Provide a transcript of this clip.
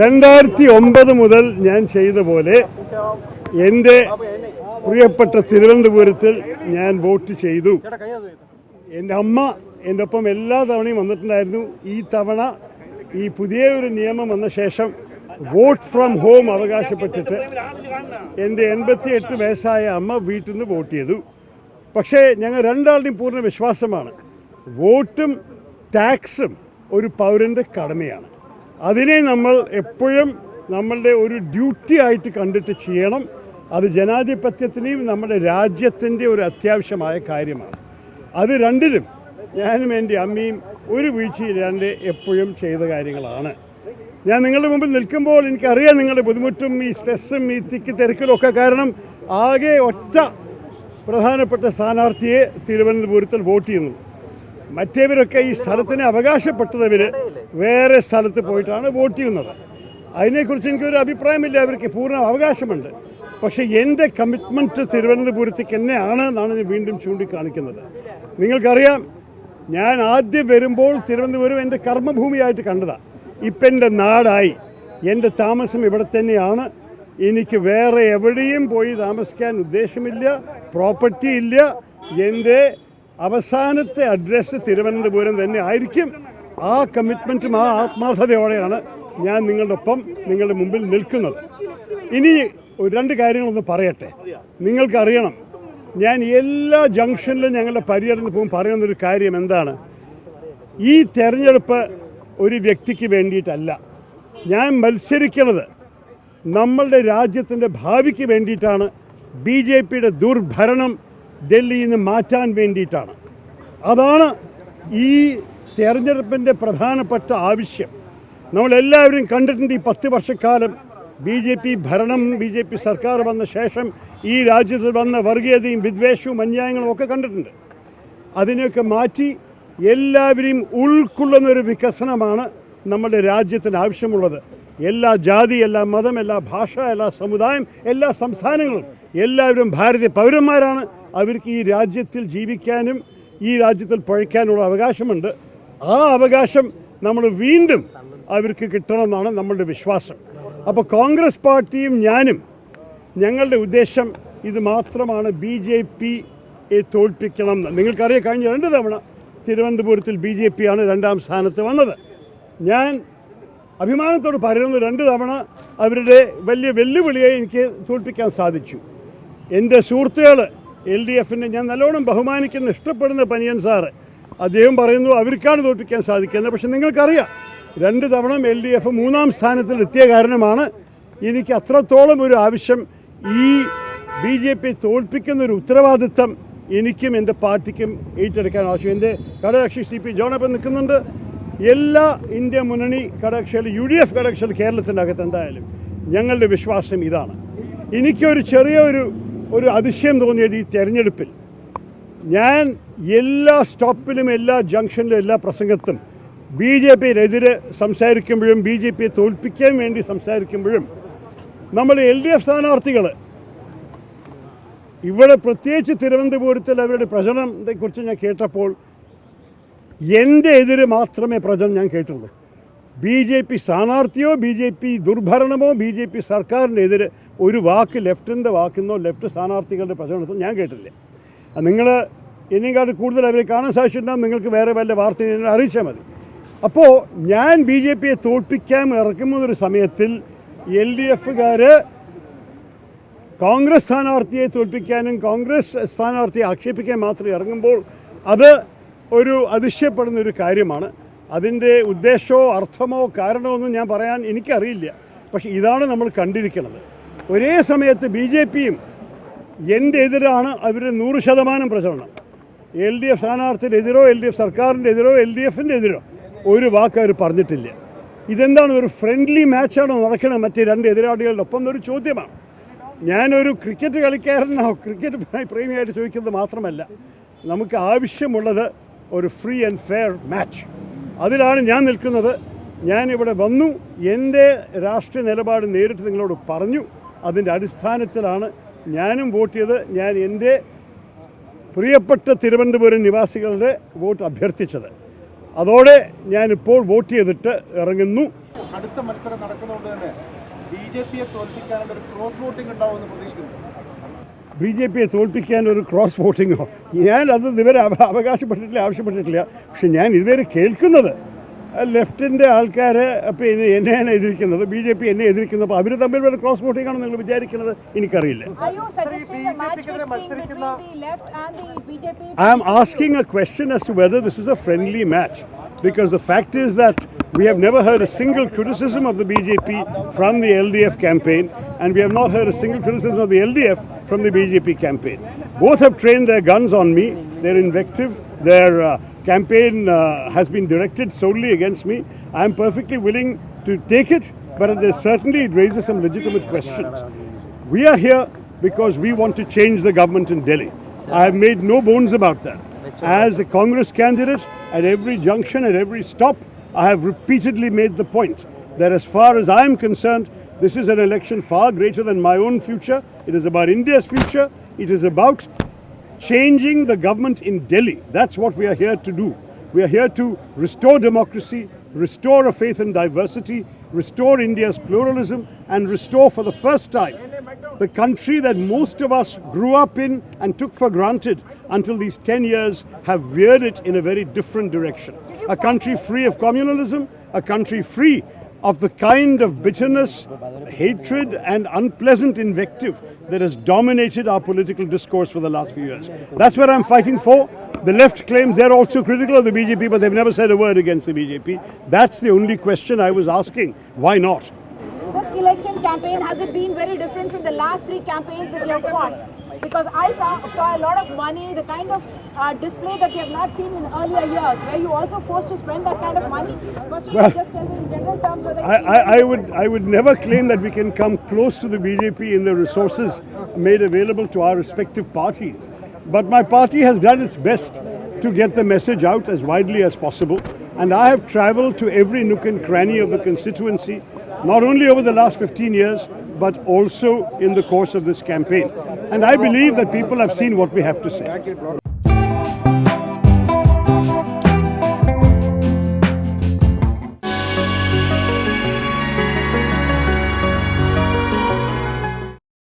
രണ്ടായിരത്തി ഒമ്പത് മുതൽ ഞാൻ ചെയ്ത പോലെ എന്റെ പ്രിയപ്പെട്ട തിരുവനന്തപുരത്തിൽ ഞാൻ വോട്ട് ചെയ്തു. എന്റെ അമ്മ എന്റെ ഒപ്പം എല്ലാ തവണയും വന്നിട്ടുണ്ടായിരുന്നു. ഈ തവണ ഈ പുതിയ ഒരു നിയമം വന്ന ശേഷം വോട്ട് ഫ്രം ഹോം അവകാശപ്പെട്ടിട്ട് എന്റെ എൺപത്തി എട്ട് വയസ്സായ അമ്മ വീട്ടിൽ നിന്ന് വോട്ട് ചെയ്തു. പക്ഷേ ഞങ്ങൾ രണ്ടാളുടെയും പൂർണ വിശ്വാസമാണ്. വോട്ടും ടാക്സും ഒരു പൗരന്റെ കടമയാണ്. അതിനെ നമ്മൾ എപ്പോഴും നമ്മളുടെ ഒരു ഡ്യൂട്ടി ആയിട്ട് കണ്ടിട്ട് ചെയ്യണം. അത് ജനാധിപത്യത്തിനെയും നമ്മുടെ രാജ്യത്തിന്റെ ഒരു അത്യാവശ്യമായ കാര്യമാണ്. അത് രണ്ടിലും ഞാനും എന്റെ അമ്മയും ഒരു വീഴ്ചയില്ലാണ്ട് എപ്പോഴും ചെയ്ത കാര്യങ്ങളാണ്. ഞാൻ നിങ്ങളുടെ മുമ്പിൽ നിൽക്കുമ്പോൾ എനിക്കറിയാം നിങ്ങളുടെ ബുദ്ധിമുട്ടും ഈ സ്ട്രെസ്സും ഈ തിക്ക് തിരക്കിലും ഒക്കെ കാരണം ആകെ ഒറ്റ പ്രധാനപ്പെട്ട സ്ഥാനാർത്ഥിയെ തിരുവനന്തപുരത്തിൽ വോട്ട് ചെയ്യുന്നു. മറ്റേവരൊക്കെ ഈ സ്ഥലത്തിന് അവകാശപ്പെട്ടതവർ വേറെ സ്ഥലത്ത് പോയിട്ടാണ് വോട്ട് ചെയ്യുന്നത്. അതിനെക്കുറിച്ച് എനിക്കൊരു അഭിപ്രായമില്ല അവർക്ക് പൂർണ അവകാശമുണ്ട്. പക്ഷേ എന്റെ കമ്മിറ്റ്മെന്റ് തിരുവനന്തപുരത്തേക്ക് തന്നെയാണ് എന്നാണ് ഞാൻ വീണ്ടും ചൂണ്ടിക്കാണിക്കുന്നത്. നിങ്ങൾക്കറിയാം ഞാൻ ആദ്യം വരുമ്പോൾ തിരുവനന്തപുരം എന്റെ കർമ്മഭൂമിയായിട്ട് കണ്ടതാണ് ഇപ്പം എന്റെ നാടായി. എന്റെ താമസം ഇവിടെ തന്നെയാണ്. എനിക്ക് വേറെ എവിടെയും പോയി താമസിക്കാൻ ഉദ്ദേശമില്ല പ്രോപ്പർട്ടി ഇല്ല. എന്റെ അവസാനത്തെ അഡ്രസ്സ് തിരുവനന്തപുരം തന്നെ ആയിരിക്കും. ആ കമ്മിറ്റ്മെന്റും ആ ആത്മാർത്ഥതയോടെയാണ് ഞാൻ നിങ്ങളുടെ ഒപ്പം നിങ്ങളുടെ മുമ്പിൽ നിൽക്കുന്നത്. ഇനി രണ്ട് കാര്യങ്ങളൊന്ന് പറയട്ടെ. നിങ്ങൾക്കറിയണം ഞാൻ എല്ലാ ജംഗ്ഷനിലും ഞങ്ങളുടെ പര്യടനത്തിൽ പോകും പറയുന്നൊരു കാര്യം എന്താണ്? ഈ തെരഞ്ഞെടുപ്പ് ഒരു വ്യക്തിക്ക് വേണ്ടിയിട്ടല്ല. ഞാൻ മത്സരിക്കുന്നത് നമ്മളുടെ രാജ്യത്തിന്റെ ഭാവിക്ക് വേണ്ടിയിട്ടാണ്. ബി ജെ പിയുടെ ദുർഭരണം ഡൽഹിയിൽ നിന്ന് മാറ്റാൻ വേണ്ടിയിട്ടാണ്. അതാണ് ഈ തെരഞ്ഞെടുപ്പിന്റെ പ്രധാനപ്പെട്ട ആവശ്യം. നമ്മളെല്ലാവരും കണ്ടിട്ടുണ്ട് ഈ പത്ത് വർഷക്കാലം ബി ജെ പി ഭരണം ബി ജെ പി സർക്കാർ വന്ന ശേഷം ഈ രാജ്യത്ത് വന്ന വർഗീയതയും വിദ്വേഷവും അന്യായങ്ങളും ഒക്കെ കണ്ടിട്ടുണ്ട്. അതിനെയൊക്കെ മാറ്റി എല്ലാവരെയും ഉൾക്കൊള്ളുന്ന ഒരു വികസനമാണ് നമ്മുടെ രാജ്യത്തിന് ആവശ്യമുള്ളത്. എല്ലാ ജാതി എല്ലാ മതം എല്ലാ ഭാഷ എല്ലാ സമുദായം എല്ലാ സംസ്ഥാനങ്ങളും എല്ലാവരും ഭാരതീയ പൗരന്മാരാണ്. അവർക്ക് ഈ രാജ്യത്തിൽ ജീവിക്കാനും ഈ രാജ്യത്തിൽ പഴയ്ക്കാനുള്ള അവകാശമുണ്ട്. ആ അവകാശം നമ്മൾ വീണ്ടും അവർക്ക് കിട്ടണമെന്നാണ് നമ്മളുടെ വിശ്വാസം. അപ്പോൾ കോൺഗ്രസ് പാർട്ടിയും ഞാനും ഞങ്ങളുടെ ഉദ്ദേശം ഇത് മാത്രമാണ് ബി ജെ പിയെ തോൽപ്പിക്കണം എന്ന്. നിങ്ങൾക്കറിയാം കഴിഞ്ഞ രണ്ട് തവണ തിരുവനന്തപുരത്തിൽ ബി ജെ പി ആണ് രണ്ടാം സ്ഥാനത്ത് വന്നത്. ഞാൻ അഭിമാനത്തോട് പറയുന്നു രണ്ട് തവണ അവരുടെ വലിയ വെല്ലുവിളിയെ എനിക്ക് തോൽപ്പിക്കാൻ സാധിച്ചു. എന്റെ സുഹൃത്തുക്കൾ എൽ ഡി എഫിന്റെ ഞാൻ നല്ലോണം ബഹുമാനിക്കുന്ന ഇഷ്ടപ്പെടുന്ന പനിയൻ സാറ്. അദ്ദേഹം പറയുന്നു അവർക്കാണ് തോൽപ്പിക്കാൻ സാധിക്കുന്നത്. പക്ഷെ നിങ്ങൾക്കറിയാം രണ്ട് തവണ എൽ ഡി എഫ് മൂന്നാം സ്ഥാനത്തിൽ എത്തിയ കാരണമാണ് എനിക്ക് അത്രത്തോളം ഒരു ആവശ്യം. ഈ ബി ജെ പി തോൽപ്പിക്കുന്ന ഒരു ഉത്തരവാദിത്തം എനിക്കും എന്റെ പാർട്ടിക്കും ഏറ്റെടുക്കാൻ ആവശ്യം. എന്റെ ഘടകകക്ഷി സി പി ജോണപ്പം നിൽക്കുന്നുണ്ട്. എല്ലാ ഇന്ത്യ മുന്നണി ഘടകക്ഷികളും യു ഡി എഫ് ഘടകക്ഷികൾ കേരളത്തിന്റെ അകത്ത് എന്തായാലും ഞങ്ങളുടെ വിശ്വാസം ഇതാണ്. എനിക്കൊരു ചെറിയ ഒരു ഒരു അതിശയം തോന്നിയത് ഈ തെരഞ്ഞെടുപ്പിൽ. ഞാൻ എല്ലാ സ്റ്റോപ്പിലും എല്ലാ ജംഗ്ഷനിലും എല്ലാ പ്രസംഗത്തും ബി ജെ പിയിലെതിരെ സംസാരിക്കുമ്പോഴും ബി ജെ പിയെ തോൽപ്പിക്കാൻ വേണ്ടി സംസാരിക്കുമ്പോഴും നമ്മൾ എൽ ഡി എഫ് സ്ഥാനാർത്ഥികൾ ഇവിടെ പ്രത്യേകിച്ച് തിരുവനന്തപുരത്തിൽ അവരുടെ പ്രചരണത്തെക്കുറിച്ച് ഞാൻ കേട്ടപ്പോൾ എന്റെ എതിര് മാത്രമേ പ്രചരണം ഞാൻ കേട്ടുള്ളൂ ബി ജെ പി സ്ഥാനാർത്ഥിയോ ബി ജെ പി ദുർഭരണമോ ബി ജെ പി സർക്കാരിന്റെ എതിരെ ഒരു വാക്ക് ലെഫ്റ്റിന്റെ വാക്കിന്നോ ലെഫ്റ്റ് സ്ഥാനാർത്ഥികളുടെ പ്രചരണത്തിൽ ഞാൻ കേട്ടില്ല നിങ്ങൾ എന്നെക്കാട്ട് കൂടുതൽ അവരെ കാണാൻ സാധിച്ചിട്ടുണ്ടാകും നിങ്ങൾക്ക് വേറെ വല്ല വാർത്ത അറിയിച്ചാൽ മതി. അപ്പോൾ ഞാൻ ബി ജെ പിയെ തോൽപ്പിക്കാൻ ഇറക്കുന്നൊരു സമയത്തിൽ എൽ ഡി എഫുകാർ കോൺഗ്രസ് സ്ഥാനാർത്ഥിയെ തോൽപ്പിക്കാനും കോൺഗ്രസ് സ്ഥാനാർത്ഥിയെ ആക്ഷേപിക്കാൻ മാത്രം ഇറങ്ങുമ്പോൾ അത് ഒരു അതിശയപ്പെടുന്ന ഒരു കാര്യമാണ്. അതിന്റെ ഉദ്ദേശമോ അർത്ഥമോ കാരണമോ ഒന്നും ഞാൻ പറയാൻ എനിക്കറിയില്ല. പക്ഷെ ഇതാണ് നമ്മൾ കണ്ടിരിക്കുന്നത്. ഒരേ സമയത്ത് ബി ജെ പിയും എന്റെ എതിരാണ് അവരുടെ നൂറ് ശതമാനം പ്രചരണം. എൽ ഡി എഫ് സ്ഥാനാർത്ഥിയുടെ എൽ ഡി എഫ് സർക്കാരിന്റെ എതിരോ എൽ ഡി എഫിന്റെ എതിരോ ഒരു വാക്ക് അവർ പറഞ്ഞിട്ടില്ല. ഇതെന്താണ് ഒരു ഫ്രണ്ട്ലി മാച്ചാണോ നടക്കണം മറ്റേ രണ്ട് എതിരാളികളുടെ ഒപ്പം ഒരു ചോദ്യമാണ്. ഞാനൊരു ക്രിക്കറ്റ് കളിക്കാരനോ ക്രിക്കറ്റ് പ്രേമിയായിട്ട് ചോദിക്കുന്നത് മാത്രമല്ല. നമുക്ക് ആവശ്യമുള്ളത് ഒരു ഫ്രീ ആൻഡ് ഫെയർ മാച്ച് അതിലാണ് ഞാൻ നിൽക്കുന്നത്. ഞാനിവിടെ വന്നു. എന്റെ രാഷ്ട്രീയ നിലപാട് നേരിട്ട് നിങ്ങളോട് പറഞ്ഞു. അതിന്റെ അടിസ്ഥാനത്തിലാണ് ഞാനും വോട്ട് ചെയ്ത് ഞാൻ എന്റെ പ്രിയപ്പെട്ട തിരുവനന്തപുരം നിവാസികളുടെ വോട്ട് അഭ്യർത്ഥിച്ചത്. അതോടെ ഞാനിപ്പോൾ വോട്ട് ചെയ്തിട്ട് ഇറങ്ങുന്നു. അടുത്ത മത്സരം നടക്കുന്നതുകൊണ്ട് തന്നെ ബി ജെ പിയെ തോൽപ്പിക്കാനുള്ള ഒരു ക്രോസ് വോട്ടിംഗ് ഉണ്ടാവുമെന്ന് പ്രതീക്ഷിക്കുന്നു. ബി ജെ പിയെ തോൽപ്പിക്കാൻ ഒരു ക്രോസ് വോട്ടിങ്ങോ? ഞാൻ അത് ഇതുവരെ അവകാശപ്പെട്ടിട്ടില്ല ആവശ്യപ്പെട്ടിട്ടില്ല. പക്ഷെ ഞാൻ ഇതുവരെ കേൾക്കുന്നത് ലെഫ്റ്റിന്റെ ആൾക്കാർ പിന്നെ എന്നെയാണ് എതിരിക്കുന്നത് ബി ജെ പി എന്നെ എതിരിക്കുന്നത് അപ്പോൾ അവർ തമ്മിൽ വേറെ ക്രോസ് വോട്ടിംഗ് ആണെന്ന് നിങ്ങൾ വിചാരിക്കുന്നത്? എനിക്കറിയില്ല. I am asking a question as to whether this is a friendly match because the fact is a question as to whether this is a friendly match. Because the fact is that we have never heard a single criticism of the BJP from the LDF campaign, and we have not heard a single criticism of the LDF from the BJP campaign. Both have trained their guns on me, their invective, their uh, campaign uh, has been directed solely against me. I am perfectly willing to take it, but there certainly it raises some legitimate questions. We are here because we want to change the government in Delhi. I have made no bones about that. As a Congress candidate, at every junction, at every stop, I have repeatedly made the point that as far as I am concerned, this is an election far greater than my own future. It is about India's future. It is about changing the government in Delhi. That's what we are here to do. We are here to restore democracy, restore a faith in diversity, restore India's pluralism, and restore for the first time the country that most of us grew up in and took for granted until these 10 years have veered it in a very different direction. A country free of communalism, a country free of the kind of bitterness, hatred, and unpleasant invective that has dominated our political discourse for the last few years. That's what I'm fighting for. The left claims they're also critical of the BJP, but they've never said a word against the BJP. That's the only question I was asking. Why not? This election campaign, has it been very different from the last three campaigns that you have fought? Because I saw, saw a lot of money, the kind of uh, display that we have not seen in earlier years, where you also forced to spend that kind of money. First of all, Well, just tell me in general terms whether I, I, I would I would never claim that we can come close to the BJP in the resources made available to our respective parties. But my party has done its best to get the message out as widely as possible. And I have traveled to every nook and cranny of the constituency, not only over the last 15 years, but also in the course of this campaign. And I believe that people have seen what we have to say.